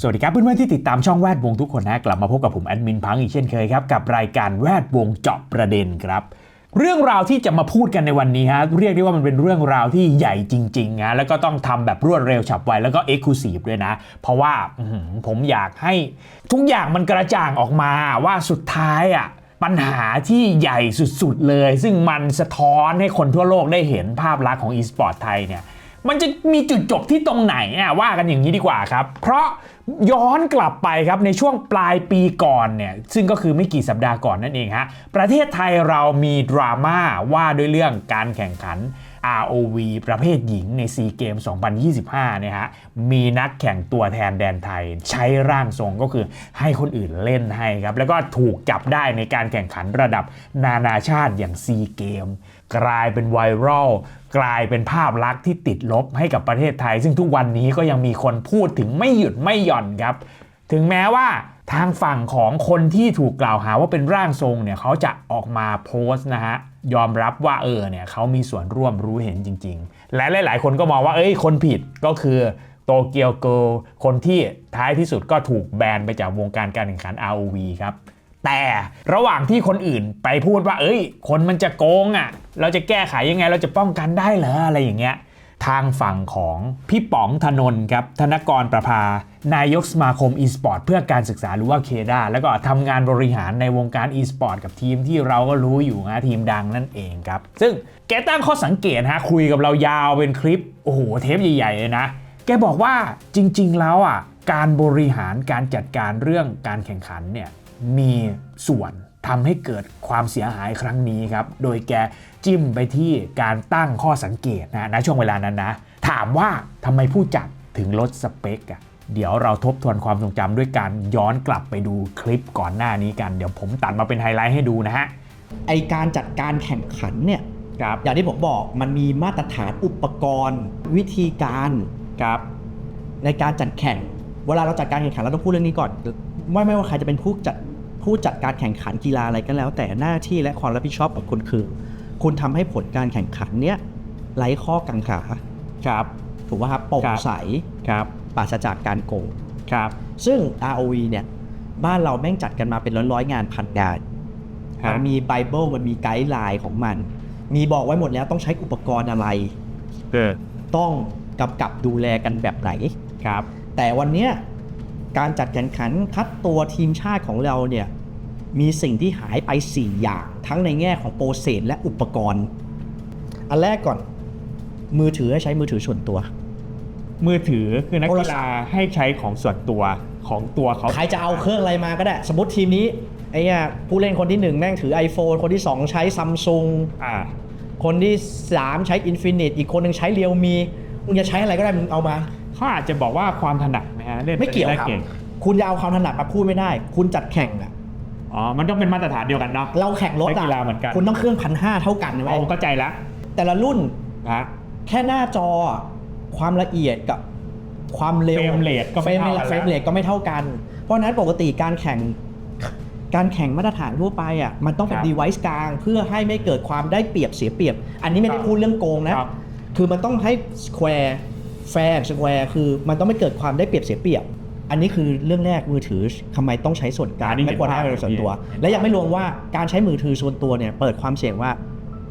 สวัสดีครับเพื่อนๆที่ติดตามช่องแวดวงทุกคนนะกลับมาพบกับผมแอดมินพังอีกเช่นเคยครับกับรายการแวดวงเจาะประเด็นครับ เรื่องราวที่จะมาพูดกันในวันนี้ฮะเรียกได้ว่ามันเป็นเรื่องราวที่ใหญ่จริงๆนะแล้วก็ต้องทำแบบรวดเร็วฉับไวแล้วก็เอ็กซ์คลูซีฟด้วยนะ เพราะว่าผมอยากให้ทุกอย่างมันกระจ่างออกมาว่าสุดท้ายอะปัญหาที่ใหญ่สุดๆเลย ซึ่งมันสะท้อนให้คนทั่วโลกได้เห็นภาพลักษณ์ของ e-sport ไทยเนี่ยมันจะมีจุดจบที่ตรงไหนอะว่ากันอย่างนี้ดีกว่าครับ เพราะ ย้อนกลับไปครับในช่วงปลายปีก่อนเนี่ยซึ่งก็คือไม่กี่สัปดาห์ก่อนนั่นเองฮะประเทศไทยเรามีดราม่าว่าด้วยเรื่องการแข่งขัน ROV ประเภทหญิงใน SEA Games 2025เนี่ยฮะมีนักแข่งตัวแทนแดนไทย ใช้ร่างทรงก็คือให้คนอื่นเล่นให้ครับ แล้วก็ถูกจับได้ในการแข่งขันระดับนานาชาติอย่าง SEA Games กลายเป็นไวรัลกลายเป็นภาพลักษณ์ที่ติดลบให้กับประเทศไทย ซึ่งทุกวันนี้ก็ยังมีคนพูดถึงไม่หยุดไม่หย่อนครับ ถึงแม้ว่าทางฝั่งของคนที่ถูกกล่าวหาว่าเป็นร่างทรงเนี่ยเขาจะออกมาโพสต์นะฮะยอมรับว่าเออเนี่ยเขามีส่วนร่วมรู้เห็นจริง ๆ และหลาย ๆ คนก็มองว่าเอ้ยคนผิดก็คือโตเกียวเกิลคนที่ท้ายที่สุดก็ถูกแบนไปจากวงการการแข่งขัน ROV ครับ แต่ระหว่างที่คนอื่นไปพูดว่า เอ้ย คนมันจะโกงอะ่ะ เราจะแก้ไขยังไงเราจะป้องกันได้เหรออะไรอย่างเงี้ยทางฝั่งของพี่ป๋องธนนท์ครับธนกรประภา นายกสมาคม e-sport เพื่อการศึกษาหรือว่าเคดาแล้วก็ทำงานบริหารในวงการ e-sport กับทีมที่เราก็รู้อยู่นะทีมดังนั่นเองครับ ซึ่งแกตั้งข้อสังเกตฮะคุยกับเรายาวเป็นคลิป โอ้โห เทปใหญ่ๆเลยนะ แกบอกว่าจริงๆแล้วอะการบริหารการจัดการเรื่องการแข่งขันเนี่ย มีส่วนทำให้เกิดความเสียหายครั้งนี้ครับ โดยแกจิ้มไปที่การตั้งข้อสังเกตนะณช่วงเวลานั้นนะ ถามว่าทำไมผู้จัดถึงลดสเปคอะเดี๋ยวเราทบทวนความทรงจำด้วยการย้อนกลับไปดูคลิปก่อนหน้านี้กัน เดี๋ยวผมตัดมาเป็นไฮไลท์ให้ดูนะฮะ ไอการจัดการแข่งขันเนี่ยครับอย่างที่ผมบอกมันมีมาตรฐานอุปกรณ์ วิธีการครับในการจัดแข่ง เวลาเราจัดการแข่งขันเราต้องพูดเรื่องนี้ก่อน ไม่ไม่ว่าใครจะเป็นผู้จัด ผู้จัดการแข่งขันกีฬาอะไรก็แล้ว แต่หน้าที่และความรับผิดชอบของคุณคือ คุณทำให้ผลการแข่งขันเนี้ยไร้ข้อกังขาครับ ถูกป่ะครับโปร่งใสครับปราศจากการโกงครับ ซึ่ง ROV เนี่ยบ้านเราแม่งจัดกันมาเป็นร้อยๆงานพันงานครับมันมีไบเบิลมันมีไกด์ไลน์ของมัน มีบอกไว้หมดแล้วต้องใช้อุปกรณ์อะไรเออต้องกำกับดูแลกันแบบไหนครับ แต่วันเนี้ย การจัดแข่งขันคัดตัวทีมชาติของเราเนี่ยมีสิ่งที่หายไป 4 อย่าง ทั้งในแง่ของโปรเซสและอุปกรณ์ อันแรกก่อน มือถือให้ใช้มือถือส่วนตัว มือถือคือนักโทรกีศัพท์ฬาให้ใช้ของส่วนตัวของตัวเขาใครจะเอาเครื่องอะไรมาก็ได้ สมมติทีมนี้ไอ้เนี่ยผู้เล่นคนที่ 1 แม่งถือ iPhone คนที่ 2 ใช้ซัมซุงอ่าคนที่ 3 ใช้ Infinite อีกคนหนึ่งใช้เรียวมีมึงจะใช้อะไรก็ได้มึงเอามา เขาอาจจะบอกว่าความถนัดไหมฮะเล่นไม่เกี่ยวแรครับเก่งคุณจะเอาความถนัดมาพูดไม่ได้ คุณจัดแข่งอะอ๋อ มันต้องเป็นมาตรฐานเดียวกันเนาะ เราแข่งรถนักอะกีฬาเหมือนกัน คุณต้องเครื่องพันห้าเท่ากันไว้ผมเข้าใจแล้วแต่ละรุ่นนะ แค่หน้าจออะความละเอียดกับความเร็วเฟรมเรทก็เฟรไม่มเท่ากันเฟรมเรทก็ไม่เท่ากัน เพราะฉะนั้นปกติการแข่งการแข่งมาตรฐานทั่วไปอะมันต้องเป็น device กลาง เพื่อให้ไม่เกิดความได้เปรียบเสียเปรียบ อันนี้ไม่ได้พูดเรื่องโกงนะ ครับ คือมันต้องให้ square fair square คือมันต้องไม่เกิดความได้เปรียบเสียเปรียบ อันนี้คือเรื่องแรกมือถือทำไมต้องใช้ส่วนกลางอันนี้ไม่ควรให้เห็นภาพเป็นส่วนตัว เห็นภาพ และยังไม่รวมว่าการใช้มือถือส่วนตัวเนี่ยเปิดความเสี่ยงว่า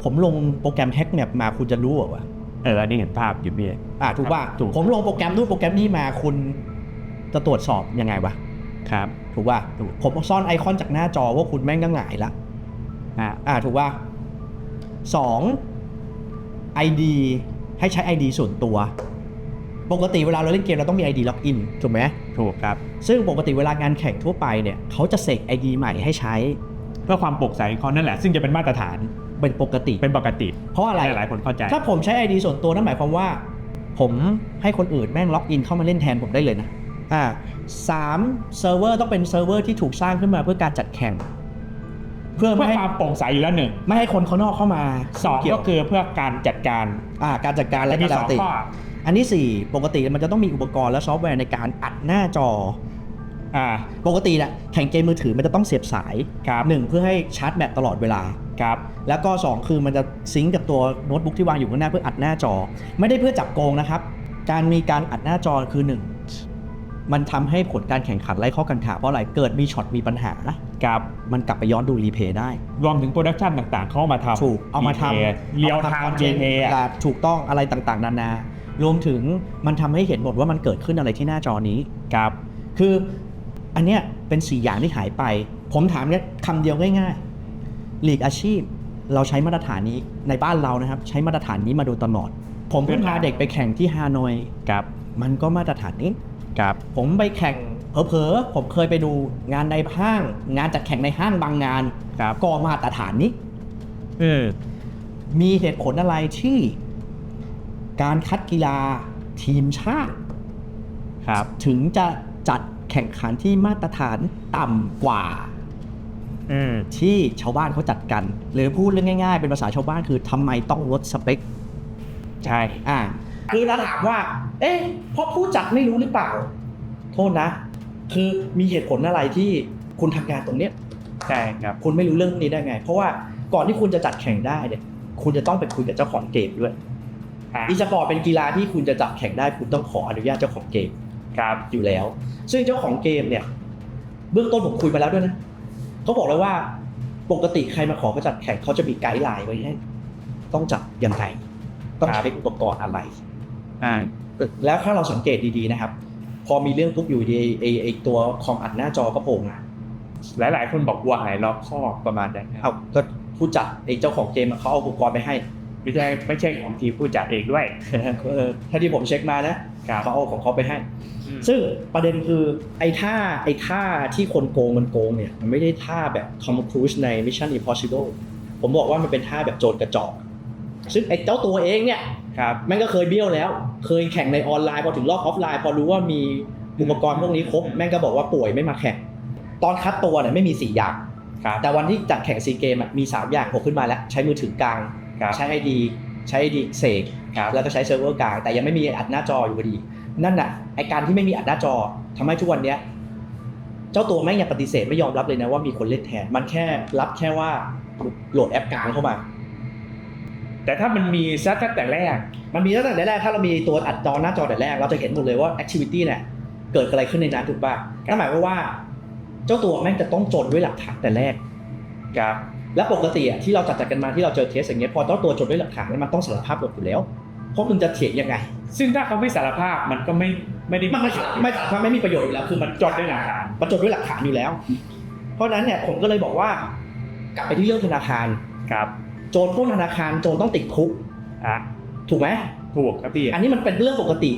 ผมลงโปรแกรมแฮกแมปมาคุณจะรู้เหรอวะเอออันนี้เห็นภาพอยู่พี่ อ่าถูกป่ะถูก ผมลงโปรแกรมนู่นโปรแกรมนี้มาคุณจะตรวจสอบยังไงวะครับ ถูกป่ะถูก ผมซ่อนไอคอนจากหน้าจอว่าคุณแม่งก็หงายละ อ่าอ่าถูกป่ะสอง ID ให้ใช้ ID ส่วนตัว ปกติเวลาเราเล่นเกมเราต้องมี ID ล็อกอินถูกไหมถูกครับ ซึ่งปกติเวลางานแข่งทั่วไปเนี่ยเขาจะเสก ID ใหม่ให้ใช้ เพื่อความโปร่งใสของเขานั่นแหละ ซึ่งจะเป็นมาตรฐานเป็นปกติ เป็นปกติ เพราะอะไร หลายๆคนเข้าใจ ถ้าผมใช้ ID ส่วนตัวนั่นหมายความว่า ผมให้คนอื่นแม่งล็อกอินเข้ามาเล่นแทนผมได้เลยนะ อ่าสามเซิร์ฟเวอร์ต้องเป็นเซิร์ฟเวอร์ที่ถูกสร้างขึ้นมาเพื่อการจัดแข่ง เพื่อเพื่ไม่อให้ความโปร่งใสอยู่แล้วหนึ่งไม่ให้คนข้างนอกเข้ามาสองเกี่ยก็วคือเพื่อการจัดการ อ่าการจัดการและมีการสองติข้อ อันที่สี่ปกติมันจะต้องมีอุปกรณ์และซอฟต์แวร์ในการอัดหน้าจออ่าปกติแหละแข่งเกมมือถือมันจะต้องเสียบสายครับหนึ่งเพื่อให้ชาร์จแบตตลอดเวลาครับแล้วก็สองคือมันจะซิงก์กับตัวโน้ตบุ๊กที่วางอยู่ข้างหน้าเพื่ออัดหน้าจอ ไม่ได้เพื่อจับโกงนะครับ การมีการอัดหน้าจอคือหนึ่งมันทำให้ผลการแข่งขันไร้ข้อกังขาเพราะอะไรเกิดมีช็อตมีปัญหาครับมันกลับไปย้อนดูรีเพย์ได้ รวมถึงโปรดักชันต่างๆ เข้ามาทำถูกเอามาทำเรียวอาทามคอนเจเทนต์เอะถูกต้องอะไรต่างๆ นานา รวมถึงมันทำให้เห็นหมดว่ามันเกิดขึ้นอะไรที่หน้าจอนี้ครับ คืออันเนี้ยเป็นสี่อย่างที่หายไป ผมถามเนี่ยคำเดียวง่ายๆลีกอาชีพเราใช้มาตรฐานนี้ในบ้านเรานะครับ ใช้มาตรฐานนี้มาโดยตลอด ผมเพิ่งพาเด็กไปแข่งที่ฮานอยครับมันก็มาตรฐานนี้ครับผมไปแข่งเผลอๆผมเคยไปดูงานในห้าง งานจัดแข่งในห้างบางงานครับก็มาตรฐานนี้เออมีเหตุผลอะไรที่ การคัดกีฬาทีมชาติครับ ถึงจะจัดแข่งขันที่มาตรฐานต่ำกว่าอืมที่ชาวบ้านเขาจัดกัน หรือพูดเรื่องง่าย ๆ เป็นภาษาชาวบ้านคือทำไมต้องลดสเปค ใช่อ่าคือเราถามว่า เอ๊ะเพราะผู้จัดไม่รู้หรือเปล่า โทษนะ คือมีเหตุผลอะไรที่คุณทำงานตรงเนี้ยใช่ครับคุณไม่รู้เรื่องพวกนี้ได้ไง เพราะว่าก่อนที่คุณจะจัดแข่งได้เนี่ยคุณจะต้องไปคุยกับเจ้าของเกมด้วย อีสปอร์ตเป็นกีฬาที่คุณจะจัดแข่งได้คุณต้องขออนุญาตเจ้าของเกมครับอยู่แล้ว ซึ่งเจ้าของเกมเนี่ย เบื้องต้นผมคุยมาแล้วด้วยนะเขาบอกเลยว่าปกติใครมาขอเขาจัดแข่งเขาจะมีไกด์ไลน์ไว้ให้ต้องจัดยังไงต้องครับใช้อุปกรณ์อะไรอ่าแล้วถ้าเราสังเกตดีๆนะครับ พอมีเรื่องทุกอยู่ดีไอไอตัวคอมอัดหน้าจอกระโปรงอะหลายๆคนบอกวัวหายรอบคอกประมาณนั้นครับเอาก็ผู้จัดไอเจ้าของเกมอะเขาเอาอุปกรณ์ไปให้ ไม่ใช่ไม่ใช่ของทีมผู้จัดเองด้วยเออถ้าที่ผมเช็คมานะครับเขาเอาของเขาไปให้ซึ่งซึ่งประเด็นคือไอ้ท่าไอ้ท่าที่คนโกงมันโกงเนี่ย มันไม่ได้ท่าแบบทอมครูซใน Mission Impossible ผมบอกว่ามันเป็นท่าแบบโจรกระจอก ซึ่งไอ้เจ้าตัวเองเนี่ยครับแม่งก็เคยเบี้ยวแล้ว เคยแข่งในออนไลน์พอถึงรอบออฟไลน์พอรู้ว่ามีอุปกรณ์พวกนี้ครบแม่งก็บอกว่าป่วยไม่มาแข่ง ตอนคัดตัวเนี่ยไม่มีสี่อย่างครับแต่วันที่จัดแข่งซีเกมมี3อย่างโผล่ขึ้นมาแล้ว ใช้มือถือกลาง ครับใช้ไอดีใช้ไอดีเสกครับแล้วก็ใช้เซิร์ฟเวอร์กลางแต่ยังไม่มีอัดหน้าจออยู่พอดี นั่นน่ะไอการที่ไม่มีอัดหน้าจอทำให้ทุกวันเนี้ยเจ้าตัวแม่งยังปฏิเสธไม่ยอมรับเลยนะว่ามีคนเล่นแทน มันแค่รับแค่ว่าโหลดแอปกลางเข้ามา แต่ถ้ามันมีซะตั้งแต่แรก มันมีตั้งแต่แรก ถ้าเรามีตัวอัดจอหน้าจอแต่แรก เราจะเห็นหมดเลยว่าแอคทิวิตี้เนี่ยเกิดอะไรขึ้นในนั้นถูกป่ะนั่นหมายความว่า เจ้าตัวแม่งจะต้องจนด้วยหลักฐานแต่แรกครับ และปกติอะที่เราจัดจัดกันมาที่เราเจอเคสอย่างเงี้ยพอเจ้าตัวจนด้วยหลักฐานเนี่ยมันต้องสารภาพหมดอยู่แล้วเพราะมึงจะเถียงยังไง ซึ่งถ้าเขาไม่สารภาพมันก็ไม่ไม่ได้มันไม่ไม่มันไม่มีประโยชน์อยู่แล้วคือมันจดด้วยหลักฐานมันจดด้วยหลักฐานอยู่แล้ว เพราะฉะนั้นเนี่ยผมก็เลยบอกว่ากลับไปที่เรื่องธนาคารครับ โจรปล้นธนาคารโจรต้องติดคุกอะถูกไหมถูกครับพี่อันนี้มันเป็นเรื่องปกติ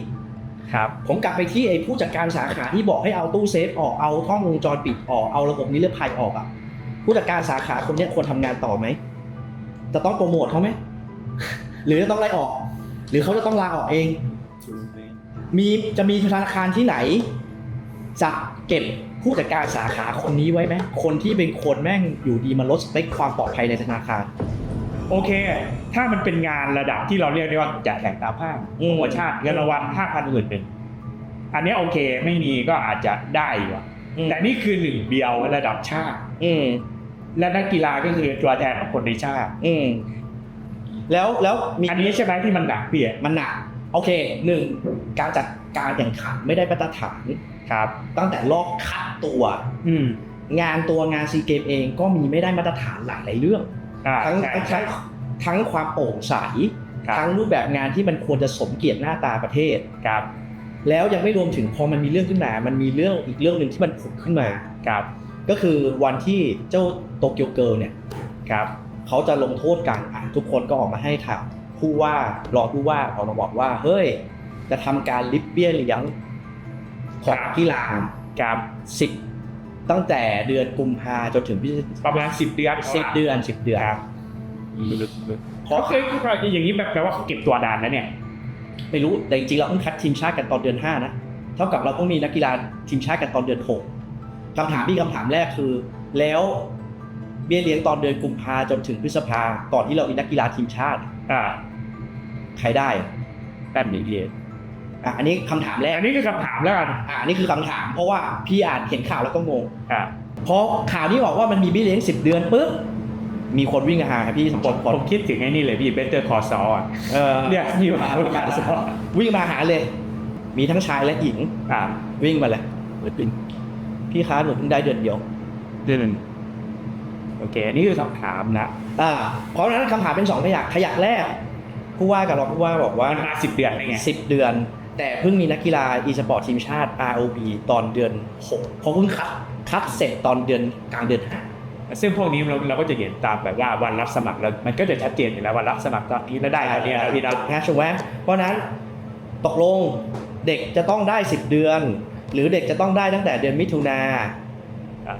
ครับผมกลับไปที่ไอ้ผู้จัดการสาขาที่บอกให้เอาตู้เซฟออกเอากล้องวงจรปิดออกเอาระบบนิรภัยออกอะ ผู้จัดการสาขาคนเนี้ยควรทำงานต่อไหม จะต้องโปรโมทเขาไหม หรือจะต้องไล่ออก หรือเขาจะต้องลาออกเอง มีจะมีธนาคารที่ไหน จะเก็บผู้จัดการสาขาคนนี้ไว้ไหมคนที่เป็นคนแม่งอยู่ดีมาลดสเปคความปลอดภัยในธนาคาร โอเค ถ้ามันเป็นงานระดับที่เราเรียกได้ว่าจะแข่งตามห้างอืมโปรโมชั่นเงินรางวัลห้าพันหมื่นหนึ่งอันเนี้ยโอเคไม่มีก็อาจจะได้อยู่อะแต่นี่คือหนึ่งเดียวระดับชาติ อืมและนักกีฬาก็คือตัวแทนของคนในชาติอืมแล้วแล้วมีอันนี้ใช่ไหมที่มันหนักพี่อะมันหนักโอเคหนึ่งการจัดการแข่งขันไม่ได้มาตรฐานครับ ตั้งแต่รอบคัดตัว อืมงานตัวงานซีเกมเองก็มีไม่ได้มาตรฐานหลายหลายๆเรื่องอ่าทั้งใช่ทั้งใช่ทั้งความโปร่งใสครับทั้งรูปแบบงานที่มันควรจะสมเกียรติหน้าตาประเทศครับ แล้วยังไม่รวมถึงพอมันมีเรื่องขึ้นมา มันมีเรื่องอีกเรื่องหนึ่งที่มันผุดขึ้นมาครับ ก็คือวันที่เจ้าโตเกียวเกิร์ลเนี่ยครับเขาจะลงโทษกันอะทุกคนก็ออกมาให้ข่าวผู้ว่ารองผู้ว่าออกมาบอกว่า เฮ้ย จะทำการลิบเบี้ยเลี้ยงของกีฬาครับสิบตั้งแต่เดือนกุมภาจนถึงพฤศจิประมาณสิบเดือนสิบเดือนสิบเดือนครับเพเขาราะเคยอย่างนี้แบบแปลว่าเขาเก็บตัวดานนะเนี่ย ไม่รู้แต่จริงๆเราเพิ่งคัดทีมชาติกันตอนเดือนห้านะเท่ากับเราเพิ่งมีนักกีฬาทีมชาติกันตอนเดือนหก คำถามที่คำถามแรกคือ แล้วเบี้ยเลี้ยงตอนเดือนกุมภาจนถึงพฤษภาก่อนที่เรามีนักกีฬาทีมชาติ อ่าใครได้แป๊บนี้พี่อะอันนี้คำถามแรกอันนี้คือคำถามแล้วกันอ่านี่คือคำถาม เพราะว่าพี่อ่านเห็นข่าวแล้วก็งงอ่าเพราะข่าวนี้บอกว่ามันมีเบี้ยเลี้ยงสิบเดือนปุ๊บมีคนวิ่งมาหาครับพี่สมผบูมรณ์ผมคิดถึงไอ้นี่เลยพี่เบเตอร์คอร์ซอะเออเนี่ยนี่มาประกาศสปอร์ตวิ่งมาหาเลย มีทั้งชายและหญิงอ่าวิ่งมาเลยเปิดเป็น พี่ค้าหนูเพิ่งได้เดือนเดียว เดือนหนึ่งโอเคอันนี่คือคำถามนะอ่าเพราะฉะนั้นคำถามเป็นสองขยักขยักแรกผู้ว่ากับรองผู้ว่าบอกว่ามันมาสิบเดือนได้ไงสิบเดือน แต่เพิ่งมีนักกีฬา e สปอร์ตทีมชาติ ROB ตอนเดือน6เพราะเพิ่งคัดคัดเสร็จตอนเดือนกลางเดือนห้าซึ่งพวกนี้เราเราก็จะเห็นตามแบบว่าวันรับสมัครแล้วมันก็จะชัดเจนอยู่แล้ววันรับสมัครตอนนี้แล้วได้ตอนนี้นะพี่นะนะถูกไหมเพราะฉะนั้นตกลงเด็กจะต้องได้ 10 เดือน หรือเด็กจะต้องได้ตั้งแต่เดือนมิถุนาอะ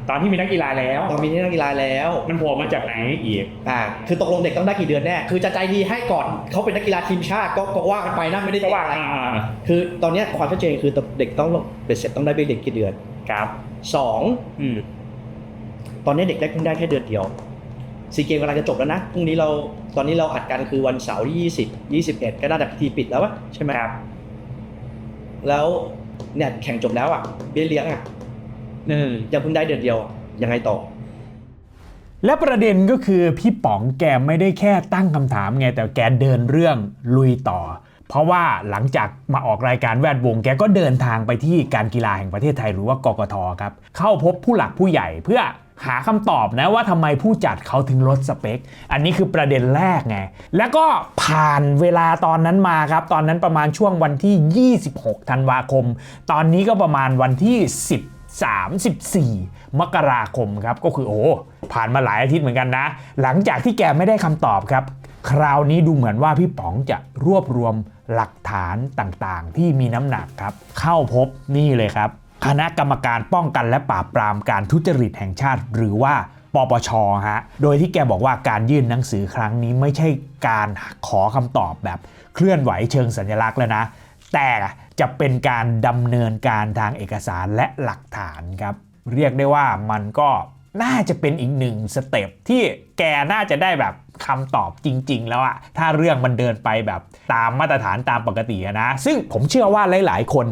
ตอนที่มีนักกีฬาแล้วตอนมีนักกีฬาแล้ว มันโผล่มาจากไหนอีกอ่าคือตกลงเด็กต้องได้กี่เดือนแน่คือจะใจดีให้ก่อนเขาเป็นนักกีฬาทีมชาติก็ก็ว่ากันไปนะไม่ได้ก็ว่าอะไรอ่าคือตอนเนี้ยความชัดเจนคือเด็กต้องเป็นเสร็จต้องได้เบี้ยเด็กกี่เดือนครับสองอืมตอนนี้เด็กได้เพิ่งได้แค่เดือนเดียวซีเกมกำลังจะจบแล้วนะพรุ่งนี้เราตอนนี้เราอัดกันคือวันเสาร์ที่ยี่สิบยี่สิบเอ็ดก็น่าจะพิธีปิดแล้ววะใช่ไหมครับแล้ว เนี่ยแข่งจบแล้วอะเบี้ยเลี้ยงอะอืมยังเพิ่งได้เดือนเดียวอะยังไงต่อ และประเด็นก็คือพี่ป๋องแกไม่ได้แค่ตั้งคำถามไงแต่แกเดินเรื่องลุยต่อ เพราะว่าหลังจากมาออกรายการแวดวง แกก็เดินทางไปที่การกีฬาแห่งประเทศไทยหรือว่ากกทครับ เข้าพบผู้หลักผู้ใหญ่เพื่อ หาคำตอบนะว่าทำไมผู้จัดเขาถึงลดสเปค อันนี้คือประเด็นแรกไง แล้วก็ผ่านเวลาตอนนั้นมาครับ ตอนนั้นประมาณช่วงวันที่ 26 ธันวาคม ตอนนี้ก็ประมาณวันที่ 10 34 มกราคมครับ ก็คือโอ้ผ่านมาหลายอาทิตย์เหมือนกันนะ หลังจากที่แกไม่ได้คำตอบครับ คราวนี้ดูเหมือนว่าพี่ป๋องจะรวบรวมหลักฐานต่างๆ ที่มีน้ำหนักครับ เข้าพบนี่เลยครับ คณะกรรมการป้องกันและปราบปรามการทุจริตแห่งชาติ หรือว่าปปชฮะ โดยที่แกบอกว่าการยื่นหนังสือครั้งนี้ไม่ใช่การขอคำตอบแบบเคลื่อนไหวเชิงสัญลักษณ์แล้วนะ แต่จะเป็นการดำเนินการทางเอกสารและหลักฐานครับ เรียกได้ว่ามันก็ น่าจะเป็นอีกหนึ่งสเต็ปที่แกน่าจะได้แบบคำตอบจริง ๆ แล้วอะถ้าเรื่องมันเดินไปแบบตามมาตรฐานตามปกตินะ ซึ่งผมเชื่อว่าหลาย ๆ คน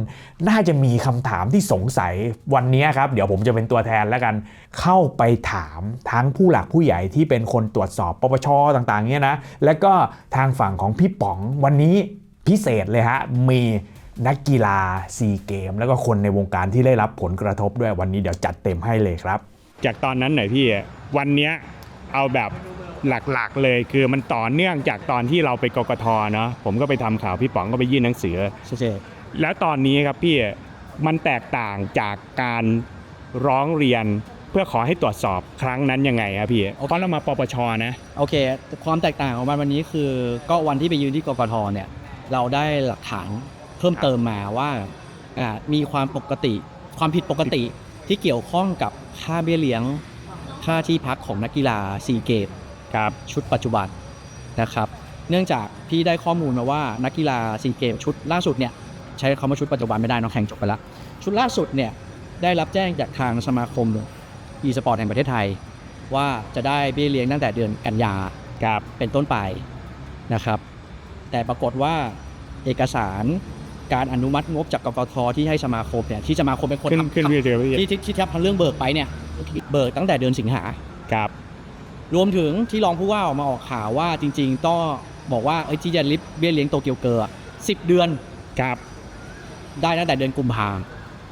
น่าจะมีคำถามที่สงสัยวันนี้ครับ เดี๋ยวผมจะเป็นตัวแทนแล้วกัน เข้าไปถามทั้งผู้หลักผู้ใหญ่ที่เป็นคนตรวจสอบปปชต่างๆเนี่ยนะ แล้วก็ทางฝั่งของพี่ป๋องวันนี้พิเศษเลยฮะมีนักกีฬาซีเกม แล้วก็คนในวงการที่ได้รับผลกระทบด้วยวันนี้เดี๋ยวจัดเต็มให้เลยครับ จากตอนนั้นหน่อยพี่วันเนี้ยเอาแบบหลักๆเลยคือมันต่อเนื่องจากตอนที่เราไปกกทเนาะผมก็ไปทำข่าวพี่ป๋องก็ไปยื่นหนังสือชัดเจนแล้วตอนนี้ครับพี่มันแตกต่างจากการร้องเรียนเพื่อขอให้ตรวจสอบครั้งนั้นยังไงครับพี่เพราะเรามาปปชนะโอเค ความแตกต่างของมันวันนี้คือก็วันที่ไปยืนที่กกทเนี่ยเราได้หลักฐานเพิ่มเติมมาว่าอ่ามีความปกติ ความผิดปกติที่เกี่ยวข้องกับ ค่าเบี้ยเลี้ยงค่าที่พักของนักกีฬาซีเกมครับชุดปัจจุบันนะครับ เนื่องจากพี่ได้ข้อมูลมาว่านักกีฬาซีเกมชุดล่าสุดเนี่ยใช้คำว่าชุดปัจจุบันไม่ได้เน้องแข่งจบไปแล้ว ชุดล่าสุดเนี่ยได้รับแจ้งจากทางสมาคมอีสปอร์ตแห่งประเทศไทย ว่าจะได้เบี้ยเลี้ยงตั้งแต่เดือนกันยาครับเป็นต้นไปนะครับ แต่ปรากฏว่าเอกสาร การอนุมัติงบจากกกทที่ให้สมาคมเนี่ยที่สมาคมเป็นคนขึ้นทำขึ้นพี่เจอพี่ที่ที่ที่ทำเรื่องเบิกไปเนี่ยเบิกตั้งแต่เดือนสิงหาครับรวมถึงที่รองผู้ว่าออกมาออกข่าวว่าจริง ๆ ต้องบอกว่าเอ้ยที่จะริบเบี้ยเลี้ยงโตเกียวเกอร์สิบเดือนครับได้ตั้งแต่เดือนกุมภา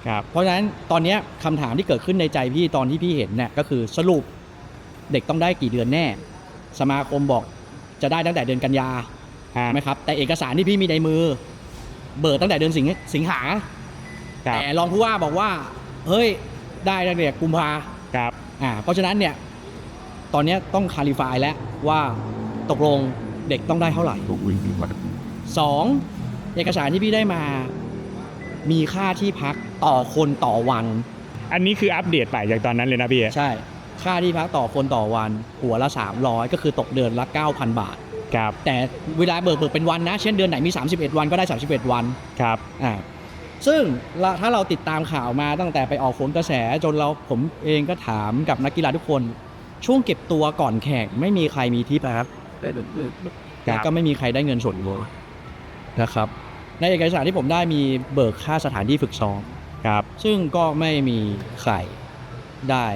ครับเพราะฉะนั้นตอนเนี้ยคำถามที่เกิดขึ้นในใจพี่ตอนที่พี่เห็นเนี่ยก็คือสรุปเด็กต้องได้กี่เดือนแน่ สมาคมบอกจะได้ตั้งแต่เดือนกันยาฮะไหมครับแต่เอกสารที่พี่มีในมือ เบิกตั้งแต่เดือนสิงสิงหา ครับ แต่รองผู้ว่าบอกว่า เฮ้ย ได้ตั้งแต่กุมภาครับ อ่า เพราะฉะนั้นเนี่ย ตอนเนี้ยต้องคาลิฟายแล้วว่าตกลงเด็กต้องได้เท่าไหร่สองเอกสารที่พี่ได้มา มีค่าที่พักต่อคนต่อวัน อันนี้คืออัปเดตไปจากตอนนั้นเลยนะพี่ใช่ ค่าที่พักต่อคนต่อวัน หัวละ 300 ก็คือตกเดือนละ 9,000 บาท ครับแต่เวลาเบิกเบิกเป็นวันนะ เช่นเดือนไหนมี 31 วันก็ได้ 31 วันครับอ่าซึ่งละถ้าเราติดตามข่าวมาตั้งแต่ไปออกโขนกระแสจนเราผมเองก็ถามกับนักกีฬาทุกคน ช่วงเก็บตัวก่อนแข่งไม่มีใครมีที่พักครัและบก็ไม่มีใครได้เงินส่วนตัวนะครับในเอกสารที่ผมได้มีเบิกค่าสถานที่ฝึกซ้อมครับ ซึ่งก็ไม่มีใครได้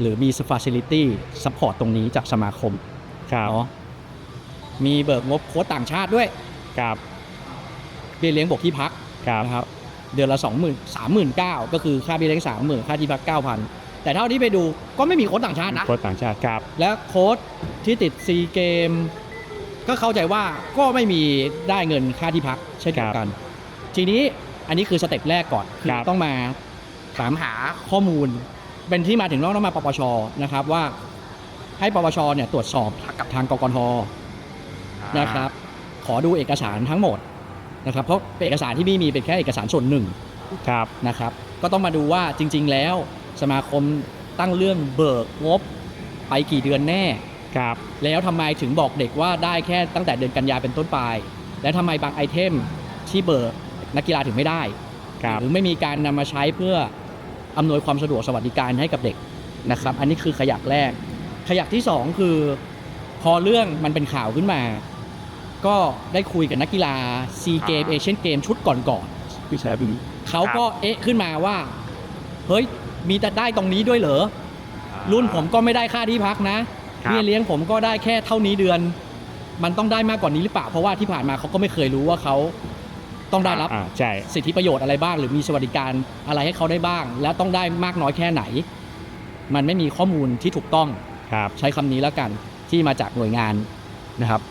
หรือมี facility support ตรงนี้จากสมาคมครับเนาะ มีเบิกงบโค้ชต่างชาติด้วยครับเบี้ยเลี้ยงบวกที่พักครับนะครับ เดือนละ20,000 39,000ก็คือค่าเบี้ยเลี้ยง30,000 ค่าที่พัก 9,000 แต่เท่าที่ไปดูก็ไม่มีโค้ชต่างชาตินะโค้ชต่างชาติครับ และโค้ชที่ติดซีเกม ก็เข้าใจว่าก็ไม่มีได้เงินค่าที่พักเช่นเดียวกัน ทีนี้อันนี้คือสเต็ปแรกก่อนคือครับต้องมาถามหาข้อมูล เป็นที่มาถึงต้องมาปปชนะครับว่าให้ปปชเนี่ยตรวจสอบกับทางกกท นะครับ ขอดูเอกสารทั้งหมดนะครับ เพราะเอกสารที่พี่มีเป็นแค่เอกสารส่วนหนึ่งครับนะครับ ก็ต้องมาดูว่าจริง ๆ แล้วสมาคมตั้งเรื่องเบิกงบไปกี่เดือนแน่ ครับ แล้วทำไมถึงบอกเด็กว่าได้แค่ตั้งแต่เดือนกันยาเป็นต้นไป และทำไมบางไอเทมที่เบิกนักกีฬาถึงไม่ได้ ครับ หรือไม่มีการนำมาใช้เพื่ออำนวยความสะดวกสวัสดิการให้กับเด็กนะครับ อันนี้คือขยักแรก ขยักที่สองคือ พอเรื่องมันเป็นข่าวขึ้นมา ก็ได้คุยกับนักกีฬาซีเกมเอเชียนเกมชุดก่อนๆเขาก็เอ๊ะขึ้นมาว่า เฮ้ย มีแต่ได้ตรงนี้ด้วยเหรอ รุ่นผมก็ไม่ได้ค่าที่พักนะครับเบี้ยเลี้ยงผมก็ได้แค่เท่านี้เดือน มันต้องได้มากกว่านี้หรือเปล่า เพราะว่าที่ผ่านมาเขาก็ไม่เคยรู้ว่าเขาต้องได้รับอ่าใช่สิทธิประโยชน์อะไรบ้าง หรือมีสวัสดิการอะไรให้เขาได้บ้าง แล้วต้องได้มากน้อยแค่ไหน มันไม่มีข้อมูลที่ถูกต้องครับใช้คำนี้แล้วกัน ที่มาจากหน่วยงานนะครับ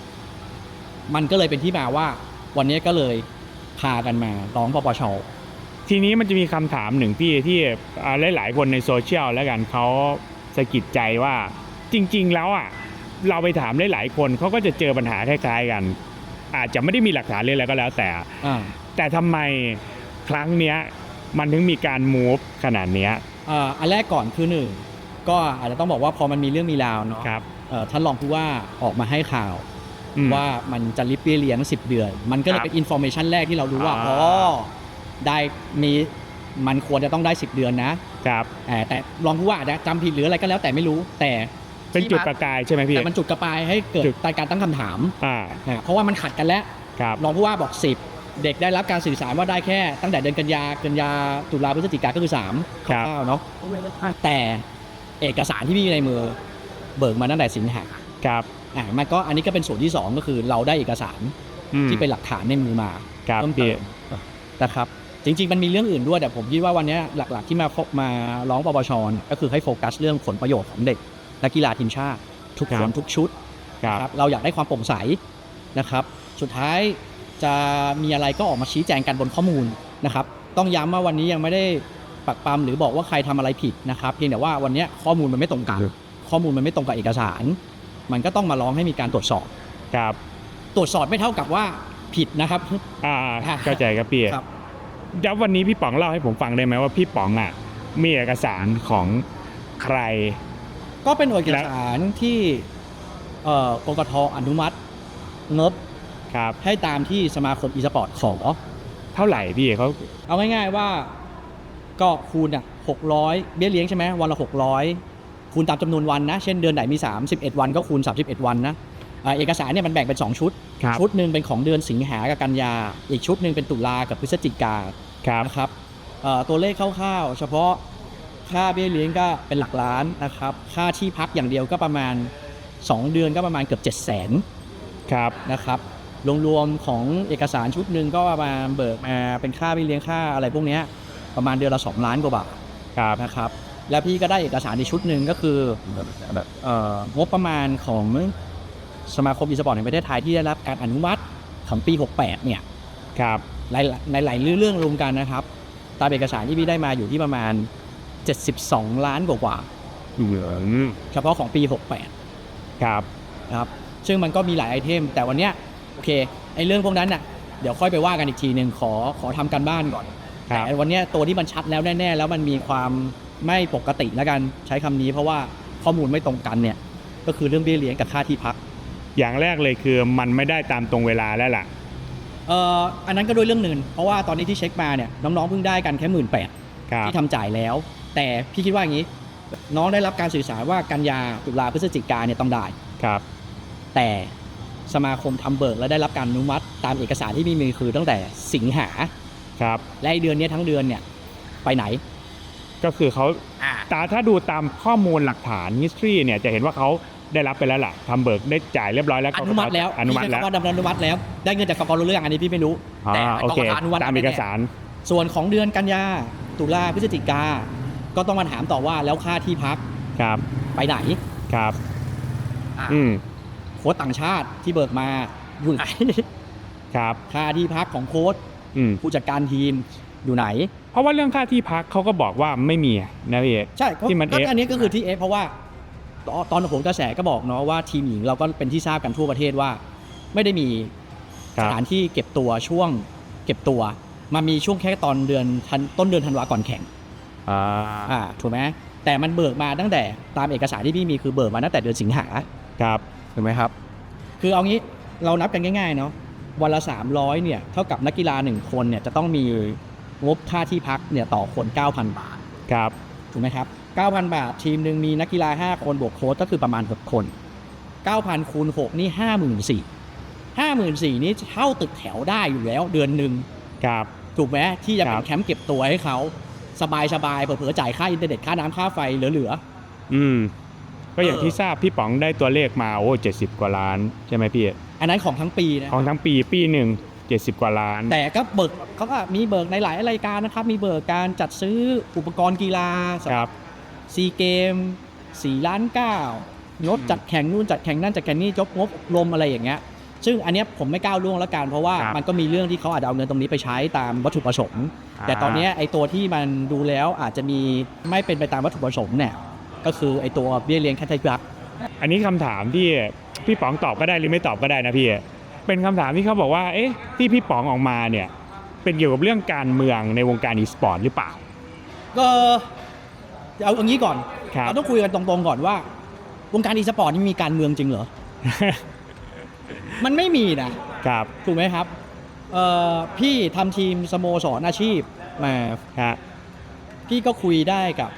มันก็เลยเป็นที่มาว่าวันนี้ก็เลยพากันมาร้องปปช ทีนี้มันจะมีคำถามหนึ่งพี่ที่อ่าหลายๆ คนในโซเชียลแล้วกันเขาสะกิดใจว่าจริง ๆ แล้วอะเราไปถามหลายๆคนเขาก็จะเจอปัญหาคล้ายๆกัน อาจจะไม่ได้มีหลักฐานเลยแล้วก็แล้วแต่อ่าแต่ทำไมครั้งเนี้ยมันถึงมีการมูฟขนาดเนี้ยอ่าอันแรกก่อนคือหนึ่งก็อาจจะต้องบอกว่าพอมันมีเรื่องมีราวเนาะครับเอ่อ ท่านรองผู้ว่าออกมาให้ข่าวอืมว่ามันจะริบเบี้ยเลี้ยง10เดือน มันก็เลยครับเป็นอินโฟเมชันแรกที่เรารู้ว่าอ่าอ๋อได้มีมันควรจะต้องได้ 10 เดือนนะครับเอ่อแต่รองผู้ว่าอาจจะจำผิดหรืออะไรก็แล้วแต่ไม่รู้แต่เป็นจุดประกายใช่ไหมพี่แต่มันจุดกระปายให้เกิดจุดการตั้งคำถามอ่าอ่าเพราะว่ามันขัดกันแล้วครับรองผู้ว่าบอก 10 เด็กได้รับการสื่อสารว่าได้แค่ตั้งแต่เดือนกันยากันยาตุลาพฤศจิกาก็คือ3ครับคร่าวๆเนาะแต่เอกสารที่มีในมือ เบิกมาตั้งแต่สิงหาครับอ่ามันก็อันนี้ก็เป็นส่วนที่ 2 ก็คือเราได้เอกสารอืมที่เป็นหลักฐานในมือมาครับเพิ่มเติพี่มนะครับจริงๆ มันมีเรื่องอื่นด้วยแต่ผมคิดว่าวันนี้หลัก ๆ ที่มาพบมาร้องปปชเนี่ยก็คือให้โฟกัสเรื่องผลประโยชน์ของเด็กนักกีฬาทีมชาติ ทุกคนทุกชุดครับนะครับเราอยากได้ความโปร่งใสนะครับ สุดท้ายจะมีอะไรก็ออกมาชี้แจงกันบนข้อมูลนะครับ ต้องย้ำว่าวันนี้ยังไม่ได้ปักปำหรือบอกว่าใครทำอะไรผิดนะครับ เพียงแต่ว่าวันนี้ข้อมูลมันไม่ตรงกัน ข้อมูลมันไม่ตรงกับเอกสาร มันก็ต้องมาร้องให้มีการตรวจสอบ ครับ ตรวจสอบไม่เท่ากับว่าผิดนะครับ อ่าเข้าใจครับพี่ครับแล้ววันนี้พี่ป๋องเล่าให้ผมฟังได้ไหมว่าพี่ป๋องอะมีเอกสารของใคร ก็เป็นเอกสารที่เอ่อกกทอนุมัติงบครับให้ตามที่สมาคมอีสปอร์ตขอเท่าไหร่พี่เขาเอาง่ายๆว่าก็คูณอะหกร้อยเบี้ยเลี้ยงใช่ไหมวันละหกร้อย คูณตามจำนวนวันนะ เช่นเดือนไหนมี 31 วันก็คูณ 31 วันนะอ่าเอกสารเนี่ยมันแบ่งเป็น 2 ชุดครับชุดหนึ่งเป็นของเดือนสิงหากับกันยา อีกชุดหนึ่งเป็นตุลากับพฤศจิกาครับนะครับเอ่อตัวเลขคร่าวๆ เฉพาะค่าเบี้ยเลี้ยงก็เป็นหลักล้านนะครับ ค่าที่พักอย่างเดียวก็ประมาณ 2 เดือนก็ประมาณเกือบ 7 0 0 0 0นครับนะครับรวมๆของเอกสารชุดหนึ่งก็ประมาณเบิกมาเป็นค่าเบี้ยเลี้ยงค่าอะไรพวกเนี้ยประมาณเดือนละ 2 ล้านกว่าบาทครับนะครับ แล้วพี่ก็ได้เอกสารในชุดหนึ่งก็คือเอ่องบประมาณของสมาคมอีสปอร์ตแห่งประเทศไทยที่ได้รับการอนุมัติของปี 68 เนี่ยครับหลายในหลายเรื่องรวมกันนะครับ ตามเอกสารที่พี่ได้มาอยู่ที่ประมาณ 72 ล้านกว่าอืมๆเฉพาะของปี 68 ครับนะครับซึ่งมันก็มีหลายไอเทม แต่วันเนี้ยโอเคไอ้เรื่องพวกนั้นน่ะเดี๋ยวค่อยไปว่ากันอีกทีหนึ่งขอขอทำการบ้านก่อนครับแต่วันเนี้ยตัวที่มันชัดแล้วแน่ ๆ แล้วมันมีความ ไม่ปกติแล้วกันใช้คำนี้เพราะว่าข้อมูลไม่ตรงกันเนี่ยก็คือเรื่องเบี้ยเลี้ยงกับค่าที่พัก อย่างแรกเลยคือมันไม่ได้ตามตรงเวลาแล้วล่ะเอ่ออันนั้นก็ด้วยเรื่องหนึ่งเพราะว่าตอนนี้ที่เช็คมาเนี่ยน้องๆเพิ่งได้กันแค่หมื่นแปดครับที่ทำจ่ายแล้ว แต่พี่คิดว่าอย่างนี้ น้องได้รับการสื่อสารว่ากันยาตุลาพฤศจิกาเนี่ยต้องได้ครับ แต่สมาคมทำเบิกและได้รับการอนุมัติตามเอกสารที่มีมือคือตั้งแต่สิงหาครับและไอ้เดือนเนี้ยทั้งเดือนเนี่ยไปไหน ก็คือเขาตาถ้าดูตามข้อมูลหลักฐาน history เนี่ยจะเห็นว่าเขาได้รับไปแล้วล่ะทำเบิกได้จ่ายเรียบร้อยแล้วอนุมัติแล้วอนุมัติพี่แล้วใช้คำว่าอนุมัติแล้ว ได้เงินจากกกรู้เรื่องอันนี้พี่ไม่รู้ อ่าแต่โอเคกกอนุมัติตามเอกสาร ส่วนของเดือนกันยาตุลาพฤศจิกา ก็ต้องมาถามต่อว่าแล้วค่าที่พักครับ ไปไหนครับอืม โค้ชต่างชาติที่เบิกมาอยู่ไหน ครับ ค่าที่พักของโค้ชอืม ผู้จัดการทีมอยู่ไหนเพราะว่าเรื่องค่าที่พักเขาก็บอกว่าไม่มีนะพี่ใช่ก็ที่มันก็เอฟอันนี้ก็คือที่เอฟเพราะว่าตอนตอนผมกระแสก็บอกเนาะว่าทีมหญิงเราก็เป็นที่ทราบกันทั่วประเทศว่า ไม่ได้มีครัสบถานที่เก็บตัวช่วงเก็บตัวมามีช่วงแค่ตอนเดือนธันต้นเดือนธันวาก่อนแข่งอ่าอ่าถูกไหมแต่มันเบิกมาตั้งแต่ตามเอกสารที่พี่มีคือเบิกมาตั้งแต่เดือนสิงหาครับถูกไหมครับ คือเอางี้เรานับกันง่ายๆเนาะวันละ300เนี่ยเท่ากับนักกีฬา1คนเนี่ยจะต้องมี งบค่าที่พักเนี่ยต่อคน 9,000 บาทครับถูกไหมครับ 9,000 บาท ทีมหนึ่งมีนักกีฬา 5 คนบวกโค้ชก็คือประมาณ 6 คน 9,000 คูณ 6 นี่ 54,000 54,000นี่เช่าตึกแถวได้อยู่แล้วเดือนหนึ่งครับถูกไหมที่จะเป็ครันบแคมป์เก็บตัวให้เขาสบายสบายๆเผื่อๆจ่ายค่าอินเทอร์เน็ตค่าน้ำค่าไฟเหลืออืมก็อย่างเออที่ทราบพี่ป๋องได้ตัวเลขมาโอ้เจ็ดสิบกว่าล้านใช่ไหมพี่ๆอันนั้นของทั้งปีนะของทั้งปีปีหนึ่ง เจ็ดสิบกว่าล้าน แต่ก็เบิกเขาก็มีเบิกในหลายรายการนะครับ มีเบิกการจัดซื้ออุปกรณ์กีฬาครับซีเกม4ล้าน9งดจัดแข่งนู่นจัดแข่งนั่นจัดแข่งนี่จบงบอบรมอะไรอย่างเงี้ยซึ่งอันเนี้ยผมไม่ก้าวล่วงแล้วกันเพราะว่าครับมันก็มีเรื่องที่เขาอาจจะเอาเงินตรงนี้ไปใช้ตามวัตถุประสงค์อ่าแต่ตอนเนี้ยไอตัวที่มันดูแล้วอาจจะมีไม่เป็นไปตามวัตถุประสงค์เนี่ยก็คือไอตัวเบี้ยเลี้ยงแคทไทยรักอันนี้คำถามที่พี่ป๋องตอบก็ได้หรือไม่ตอบก็ได้นะพี่ เป็นคำถามที่เขาบอกว่า เอ๊ะ ที่พี่ป๋องออกมาเนี่ย เป็นเกี่ยวกับเรื่องการเมืองในวงการอีสปอร์ตหรือเปล่า ก็เอาอย่างนี้ก่อนครับเราต้องคุยกันตรงๆก่อนว่า วงการอีสปอร์ตนี่มีการเมืองจริงเหรอ มันไม่มีนะ ครับ ถูกไหมครับเอ่อพี่ทำทีมสโมสรอาชีพมาฮะพี่ก็คุยได้กับ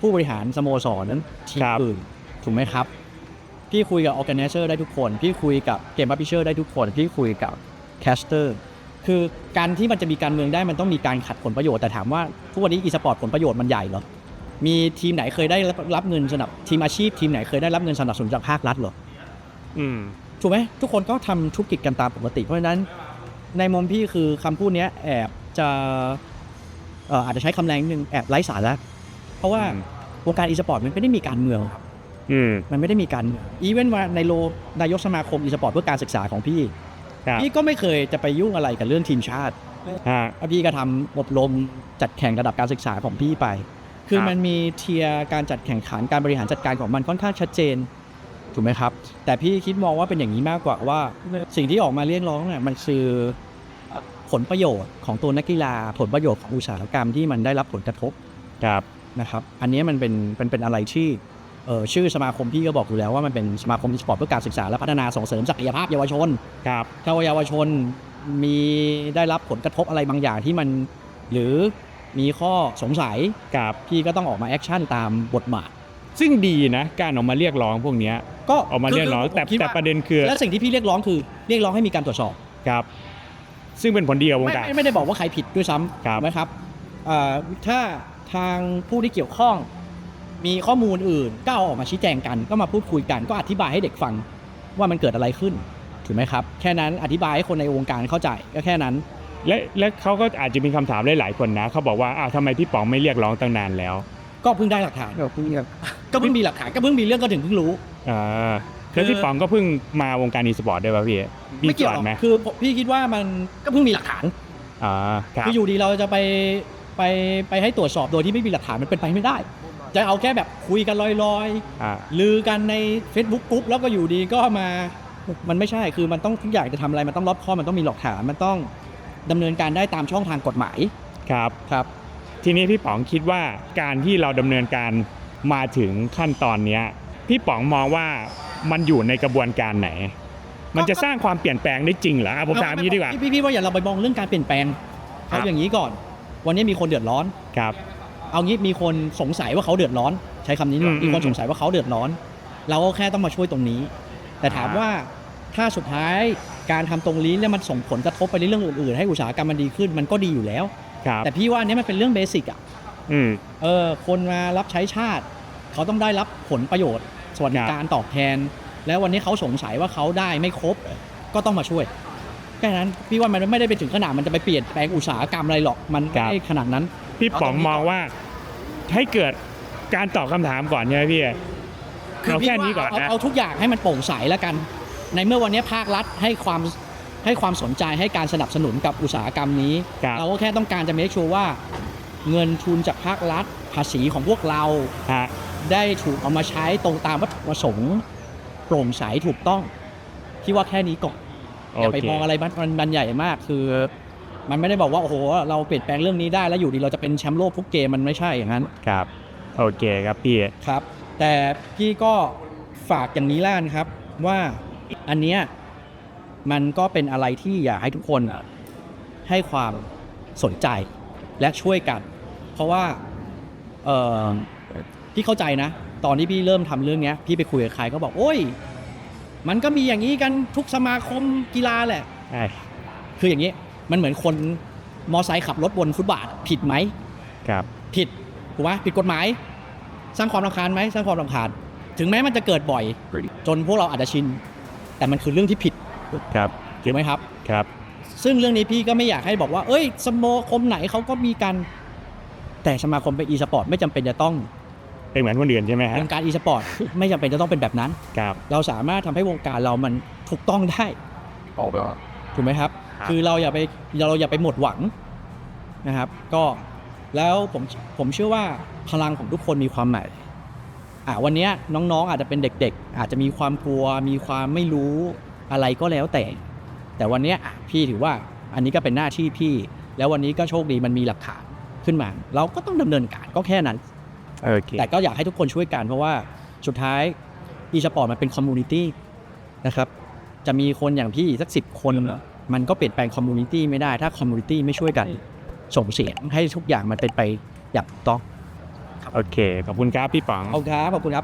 ผู้บริหารสโมสรนั้นทีมครับอื่น ถูกไหมครับ พี่คุยกับ organizer ได้ทุกคน พี่คุยกับเกม publisher ได้ทุกคน พี่คุยกับ caster คือการที่มันจะมีการเมืองได้มันต้องมีการขัดผลประโยชน์แต่ถามว่าทุกวันนี้อีสปอร์ตผลประโยชน์มันใหญ่เหรอ มีทีมไหนเคยได้รับรับเงินสนับทีมอาชีพทีมไหนเคยได้รับเงินสนับสนุนจากภาครัฐเหรออืมถูกไหมทุกคนก็ทำธุรกิจกันตามปกติ เพราะฉะนั้นในมุมพี่คือคำพูดเนี้ยแอบจะเอ่ออาจจะใช้คำแรงนิดนึงแอบไร้สาระเพราะว่าอืมวงการอีสปอร์ตมันไม่ได้มีการเมืองครับอื มมันไม่ได้มีการเมืองอีเวนต์ว่าในโลนายกสมาคมอีสปอร์ตเพื่อการศึกษาของพี่ครับพี่ก็ไม่เคยจะไปยุ่งอะไรกับเรื่องทีมชาติฮะพี่ก็ทำอบรมจัดแข่งระดับการศึกษาของพี่ไป คือครับมันมีเทียร์การจัดแข่งขันการบริหารจัดการของมันค่อนข้างชัดเจนถูกไหมครับ แต่พี่คิดมองว่าเป็นอย่างนี้มากกว่าว่า สิ่งที่ออกมาเรียกร้องเนี่ยมันคือผลประโยชน์ของตัวนักกีฬา ผลประโยชน์ของอุตสาหกรรมที่มันได้รับผลกระทบครับนะครับ อันนี้มันเป็นเป็นเป็นอะไรที่เออ ชื่อสมาคมพี่ก็บอกอยู่แล้วว่ามันเป็นสมาคมสปอร์ตเพื่อการศึกษาและพัฒนาส่งเสริมศักยภาพเยาวชนครับถ้าเยาวชนมีได้รับผลกระทบอะไรบางอย่างที่มันหรือมีข้อสงสัยครับพี่ก็ต้องออกมาแอคชั่นตามบทบาทซึ่งดีนะการออกมาเรียกร้องพวกเนี้ยก็ออกมาเรียกร้องคืแต่ผมคิดแต่ว่าประเด็นคือและสิ่งที่พี่เรียกร้องคือเรียกร้องให้มีการตรวจสอบครับ ซึ่งเป็นผลดีกับวงไม่การไม่ไม่ได้บอกว่าใครผิดด้วยซ้ครับำนะครับเอ่อถ้าทางผู้ที่เกี่ยวข้อง มีข้อมูลอื่นก็เอาออกมาชี้แจงกัน ก็มาพูดคุยกัน ก็อธิบายให้เด็กฟังว่ามันเกิดอะไรขึ้นถูกไหมครับ แค่นั้นอธิบายให้คนในวงการเข้าใจก็แค่นั้น และและเขาก็อาจจะมีคำถามหลายๆคนนะเขาบอกว่าอ้าวทำไมพี่ป๋องไม่เรียกร้องตั้งนานแล้วก็เพิ่งได้หลักฐานก็เพิ่งก็เพิ่งมีหลักฐานก็เพิ่งมีเรื่องก็ถึงเพิ่งรู้ อ่าแล้วพี่ป๋องก็เพิ่งมาวงการอีสปอร์ตด้วยป่ะพี่มีไม่เกี่ยวส่หรวอนไหมกคือผมพี่คิดว่ามันก็เพิ่งมีหลักฐานอ่าครับ คืออยู่ดีเราจะไปไปไปให้ตรวจสอบโดยที่ไม่มีหลักฐานมันเป็นไปไม่ได้ จะเอาแค่แบบคุยกันลอยอ่า ๆ ลือกันใน Facebook กรุ๊ปแล้วก็อยู่ดีก็มา มันไม่ใช่ คือมันต้องทุกอย่างจะทำอะไร มันต้องรอบคอบมันต้องมีหลักฐาน มันต้องดำเนินการได้ตามช่องทางกฎหมายครับ ครับ ทีนี้พี่ป๋องคิดว่าการที่เราดำเนินการมาถึงขั้นตอนเนี้ยพี่ป๋องมองว่ามันอยู่ในกระบวนการไหน มันจะสร้างความเปลี่ยนแปลงได้จริงเหรออะผมถามอย่างนี้ดีกว่า พี่พี่พี่ว่าอย่าเราไปมองเรื่องการเปลี่ยนแปลงครัเอาบอย่างนี้ก่อน วันนี้มีคนเดือดร้อน ครับ เอางี้มีคนสงสัยว่าเขาเดือดร้อน ใช้คำนี้ดีกว่าอืม มีคนอืมสงสัยว่าเขาเดือดร้อน เราก็แค่ต้องมาช่วยตรงนี้ แต่ถามอ่าว่าถ้าสุดท้ายการทำตรงนี้เนี่ยมันส่งผลกระทบไปในเรื่องอื่น ๆ ให้อุตสาหกรรมมันดีขึ้นมันก็ดีอยู่แล้ว ครับแต่พี่ว่าอันเนี้ยมันเป็นเรื่องเบสิกอะ อืม เออคนมารับใช้ชาติ เขาต้องได้รับผลประโยชน์ สวัสดิการตอบแทน แล้ววันนี้เขาสงสัยว่าเขาได้ไม่ครบ ก็ต้องมาช่วยแค่นั้นพี่ว่ามันไม่ได้ไปถึงขนาดมันจะไปเปลี่ยนแปลงอุตสาหกรรมอะไรหรอกมันครัไม่บได้ขนาดนั้น พี่ป๋องมองว่าให้เกิดการตอบคำถามก่อนใช่ไหมพี่เอาแค่นี้ก่อนเอานะเอาทุกอย่างให้มันโปร่งใสแล้วกัน ในเมื่อวันนี้ภาครัฐให้ความให้ความสนใจให้การสนับสนุนกับอุตสาหกรรมนี้ครับเราก็แค่ต้องการจะ make sure ว่า เงินทุนจากภาครัฐ ภาษีของพวกเราฮะได้ถูกเอามาใช้ตรงตามวัตถุประสงค์โปร่งใสถูกต้องพี่ว่าแค่นี้ก่อนอย่าไปโเคมองอะไรมันมันมันใหญ่มากคือ มันไม่ได้บอกว่าโอ้โหเราเปลี่ยนแปลงเรื่องนี้ได้แล้วอยู่ดีเราจะเป็นแชมป์โลกทุกเกมมันไม่ใช่อย่างนั้นครับโอเคครับพี่ครับ แต่พี่ก็ฝากอย่างนี้แล้วกันครับ ว่าอันเนี้ยมันก็เป็นอะไรที่อยากให้ทุกคนให้ความสนใจและช่วยกัน เพราะว่าเออพี่เข้าใจนะ ตอนที่พี่เริ่มทำเรื่องเนี้ยพี่ไปคุยกับใครก็บอก โอ้ย มันก็มีอย่างนี้กันทุกสมาคมกีฬาแหละใช่คืออย่างนี้ มันเหมือนคนมอไซค์ขับรถบนฟุตบาทผิดไหมครับ ผิดถูกไหมผิดกฎหมาย สร้างความรำคาญไหมสร้างความรำคาญ ถึงแม้มันจะเกิดบ่อย จนพวกเราอาจจะชิน แต่มันคือเรื่องที่ผิดครับถูกไหมครับครับ ซึ่งเรื่องนี้พี่ก็ไม่อยากให้บอกว่า เอ้ยสโมคมไหนเขาก็มีกัน แต่สมาคมเป็นอีสปอร์ตไม่จำเป็นจะต้องเป็นเหมือนคนอื่นใช่ไหมฮะวงการอีสปอร์ตไม่จำเป็นจะต้องเป็นแบบนั้นครับเราสามารถทำให้วงการเรามันถูกต้องได้ถูกไหมครับ ครับคือเราอย่าไปเราอย่าไปหมดหวังนะครับ ก็แล้วผมผมเชื่อว่าพลังของทุกคนมีความหมายอะวันเนี้ยน้องๆอาจจะเป็นเด็ก ๆ อาจจะมีความกลัว มีความไม่รู้อะไรก็แล้วแต่ แต่วันเนี้ยอะพี่ถือว่าอันนี้ก็เป็นหน้าที่พี่ แล้ววันนี้ก็โชคดีมันมีหลักฐานขึ้นมา เราก็ต้องดำเนินการก็แค่นั้นโอเคแต่ก็อยากให้ทุกคนช่วยกันเพราะว่าสุดท้ายอีสปอร์ตมันเป็นคอมมูนิตี้นะครับ จะมีคนอย่างพี่สักสิบคน มันก็เปลี่ยนแปลงคอมมูนิตี้ไม่ได้ถ้าคอมมูนิตี้ไม่ช่วยกันส่งเสียงให้ทุกอย่างมันเป็นไปอย่างถูกต้องโอเค ขอบคุณครับพี่ป๋องเอาครับขอบคุณครับ